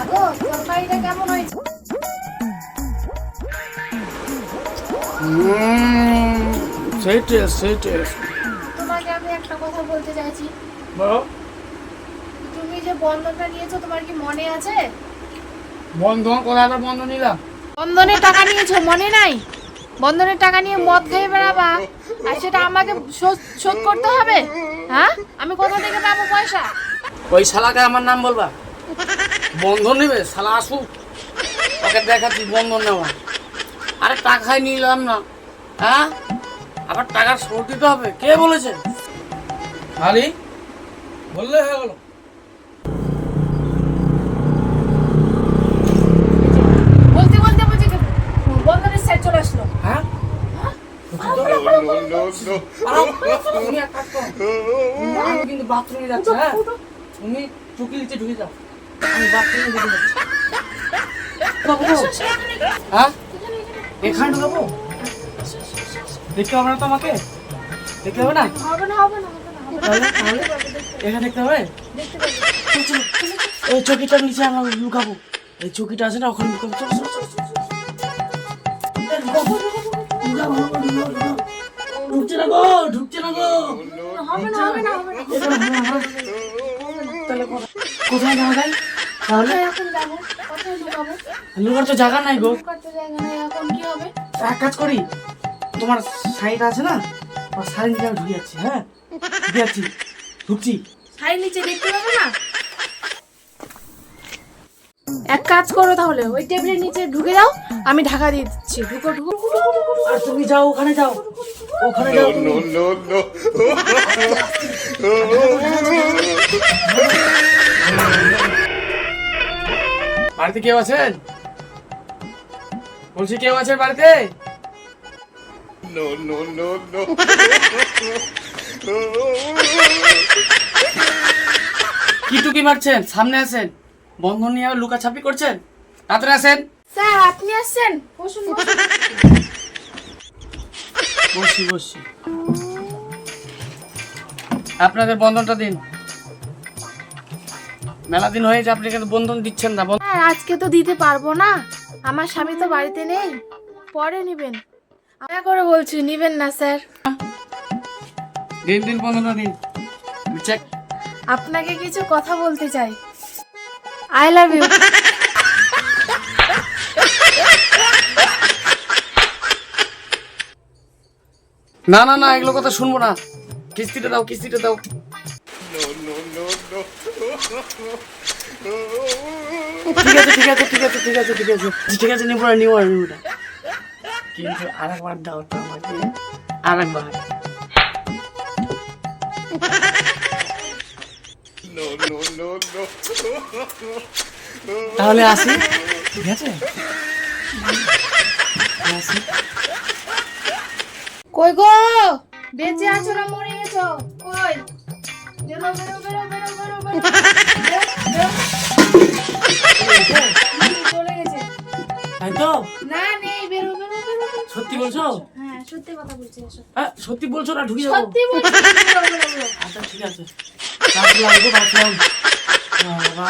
আগো তরকারিটা কেমন হয়েছে সেই টেস্ট সেই টেস্ট তোমাকে আমি একটা কথা বলতে চাইছি। বলো। তুমি যে বন্ধনটা নিয়েছো তোমার কি মনে আছে? বন্ধন নিলাম? বন্ধনের টাকা নিয়েছো মনে নাই? বন্ধনের টাকা নিয়ে মদ খেয়ে বেড়াবা আর সেটা আমাকে শোধ শোধ করতে হবে? হ্যাঁ? আমি কোথা থেকে পাবো পয়সা? ওই শালাকে আমার নাম বলবা। বন্ধন নেবে শালা আসুক ওকে দেখাচ্ছি বন্ধন নেওয়া আরে টাকাই নিলাম না হ্যাঁ আবার টাকার শোধ দিতে হবে কে বলেছে আরে বললে হয়ে গেল বলতে বলতে বলছে বন্ধনের চলে আসলো হ্যাঁ। তুমি এক কাজ করো। কিন্তু বাথরুমে যাচ্ছি হ্যাঁ তুমি চুকি নিচে ঢুকে যাও হ্যাঁ এখানে দেখতে হবে না তো আমাকে দেখতে হবে না এখানে দেখতে হবে। এই চকিটার নিচে আমরা লুকাবো এই চকিটা আছে না ওখানে। ঢুকছে না গো ঢুকছে না গো হবে কোথায় যাওয়া যায় তাহলে লুকার তো জায়গা নাই গো লুকাতে জায়গা নেই এখন কি হবে এক কাজ করি তোমার শাড়িটা আছে না আমার শাড়ি নিচে আমি ঢুকে যাচ্ছি হ্যাঁ ঢুকে যাচ্ছি ঢুকছি শাড়ির নিচে দেখতে পাবে না এক কাজ করো তাহলে ওই টেবিলের নিচে ঢুকে যাও আমি ঢাকা দিয়ে দিচ্ছি ঢুকো ঢুকো আর তুমি যাও ওখানে যাও ওখানে যাও তুমি। বাড়িতে কেউ আছেন? বলছি কেউ আছেন বাড়িতে? কি টুকি মারছেন? সামনে আছেন বন্ধন নিয়ে আবার লুকাছাপি করছেন? তাড়াতাড়ি আসেন। স্যার আপনি আসছেন বসুন। বসি বসি। আপনাদের বন্ধনটা দিন। মেলা দিন হয়েছে আপনি কিন্তু বন্ধন দিচ্ছেন না বন্ধ- আজকে তো দিতে পারব না। আমার স্বামী তো বাড়িতে নেই। পরে নিবেন। আশা করে বলছি নিবেন না স্যার। দিন দিন বন্ধনটা দিন। চেক আপনাকে কিছু কথা বলতে চাই। আই লাভ ইউ না না না এগুলো কথা শুনব না। কিস্তিটা দাও কিস্তিটা দাও। ঠিক আছে ঠিক আছে ঠিক আছে ঠিক আছে ঠিক আছে। ঠিক আছে, নিবো নিবো নিবো কিন্তু আরেকবার দাও তো আমাকে। আরেকবার। তাহলে আসি? ঠিক আছে। কই গো? বেঁচে আছো না মরে গেছো? তাই তো? না নেই বেরো বেরো বেরো বেরো। সত্যি বলছো? হ্যাঁ সত্যি কথা বলছি হ্যাঁ সত্যি বলছো না ঢুকে যাব সত্যি বলছি। আচ্ছা ঠিক আছে। গো বাবা